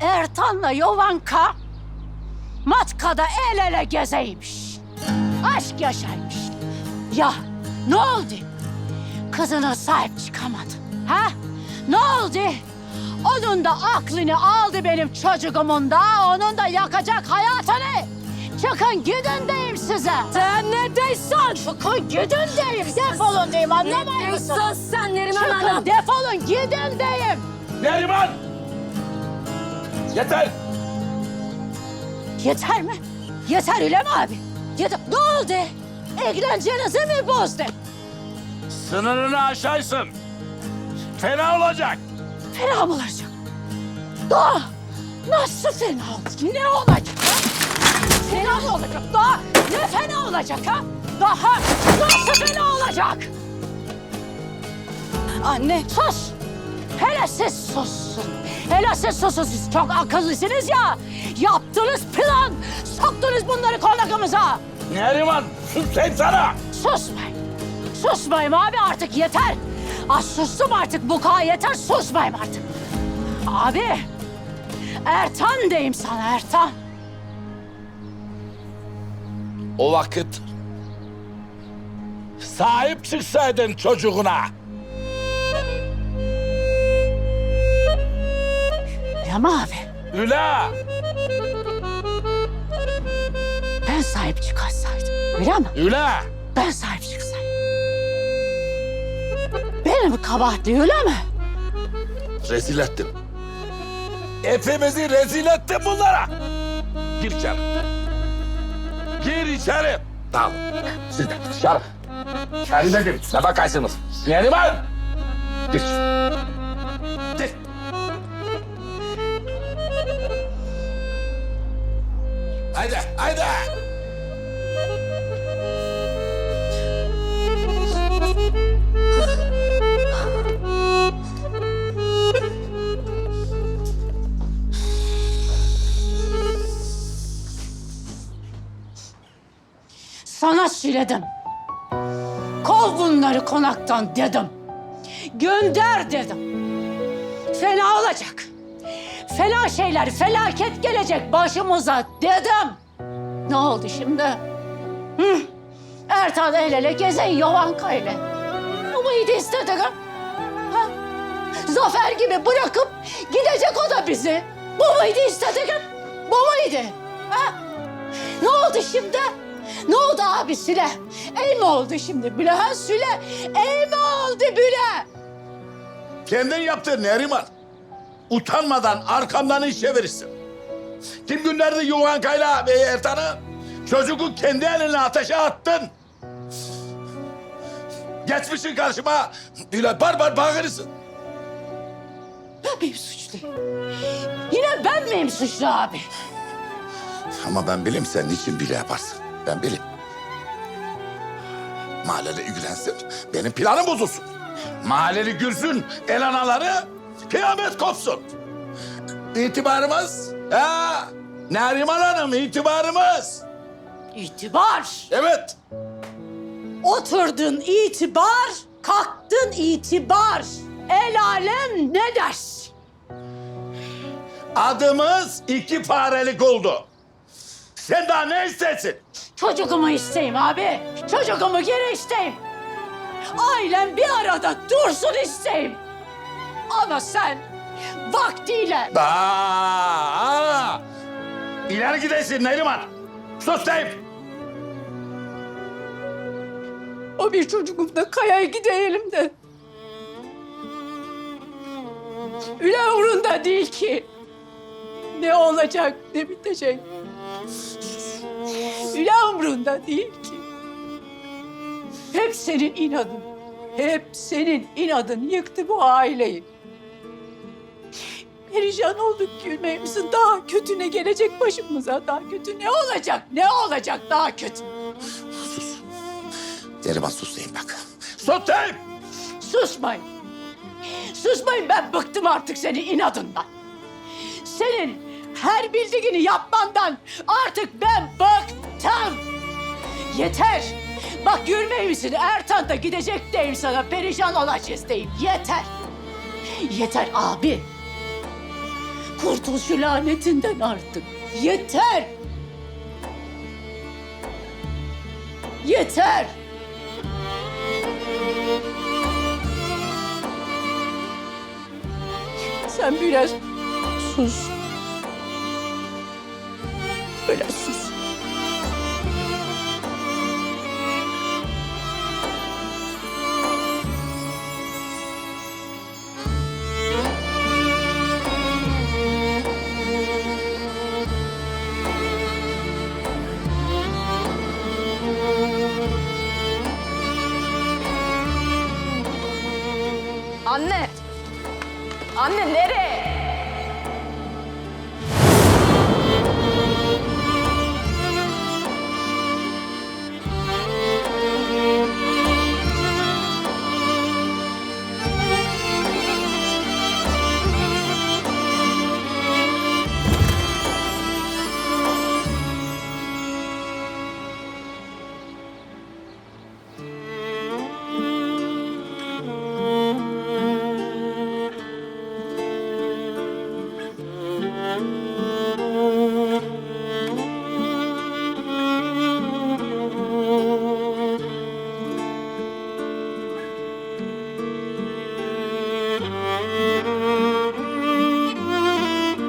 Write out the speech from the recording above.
Ertan'la Yovanka Matka'da el ele gezeymiş. Aşk yaşaymış. Ya ne oldu? Kızına sahip çıkamadın. Ha? Ne oldu? Onun da aklını aldı benim çocuğumun da. Onun da yakacak hayatını. Çıkın gidin diyeyim size. Sen ne diyorsun? Çıkın gidin diyeyim. Defolun diyeyim anlamıyor musun? sen Neriman Çıkın defolun gidin diyeyim. Neriman! Yeter! Yeter mi? Yeter öyle mi abi? Yeter. Ne oldu? Eğlencenizi mi bozdu? Sınırını aşaysın. Fena olacak. Fena mı olacak? Daha nasıl fena olacak? Ne olacak? Ha? Fena mı olacak? Daha ne fena olacak ha? Daha nasıl fena olacak? Anne. Sus! Hele siz sussun. Hele siz susun. Siz çok akıllısınız ya. Yaptınız plan. Soktunuz bunları konakımıza. Neriman sus sen sana. Susmayın. Susmayın abi artık yeter. Ah sustum artık bu kadar yeter susmayın artık. Abi Ertan diyeyim sana Ertan. O vakit sahip çıksaydın çocuğuna. Ya mı abi Üla! ben sahip çıkarsaydım. Öyle mi? Üla! Ben sahip çıksaydım. Benim kabahatli öyle mi? Rezil ettin. Hepimizi rezil ettin bunlara. Gir içeri. Gir içeri. Tamam. Siz de dışarı. İçeri dedim. Ne bakarsınız? Neriman! Gir. Gir. Haydi, haydi. Sana söyledim. Kov bunları konaktan dedim. Gönder dedim. Fena olacak. Fena şeyler, felaket gelecek başımıza dedim. Ne oldu şimdi? Hı? Ertan el ele gezen Yovanka ile. Bu muydu istedik ha? ha? Zafer gibi bırakıp gidecek o da bizi. Bu muydu istedik ha? Bu muydu? Ha? Ne oldu şimdi? Ne oldu abi Süle? Ey mi oldu şimdi Büle ha Süle? Ey mi oldu Büle? Kendin yaptın Neriman. Utanmadan arkamdan iş çevirirsin. Kim gönderdi Yuvanka'yla ve Ertan'ı? Çocuğu kendi eline ateşe attın. Geçmişin karşıma böyle barbar bağırırsın. Ben miyim suçlu? Yine ben miyim suçlu abi? Ama ben bileyim sen niçin bile yaparsın. Ben bileyim. Mahalleli ilgilensin, benim planım bozulsun. Mahalleli gülsün, el anaları kıyamet kopsun. İtibarımız, ha, Neriman Hanım itibarımız. İtibar. Evet, Oturdun itibar, kalktın itibar. El alem ne dersin? adımız iki farelik oldu. Sen daha ne istersin? Çocuğumu isteyeyim abi. Çocuğumu geri isteyeyim. Ailem bir arada dursun isteyeyim. Ama sen vaktiyle Aa, ileri gidesin Neriman. Sus deyip. o bir çocuğumla kayaya gidelim de. Üle umrunda değil ki. Ne olacak, ne bitecek. Üle umrunda değil ki. Hep senin inadın, hep senin inadın yıktı bu aileyi. Perişan olduk gülmeyimizin daha kötü ne gelecek başımıza daha kötü ne olacak ne olacak daha kötü. Neriman sus deyim bak. Sus deyim. Susmayın. Susmayın ben bıktım artık senin inadından. Senin her bildiğini yapmandan artık ben bıktım. Yeter. Bak görmüyor musun? Ertan da gidecek deyim sana. Perişan olacağız deyim. Yeter. Yeter abi. Kurtul şu lanetinden artık. Yeter. Yeter. Sen biraz sus. Böyle sus. Anne! Anne nereye?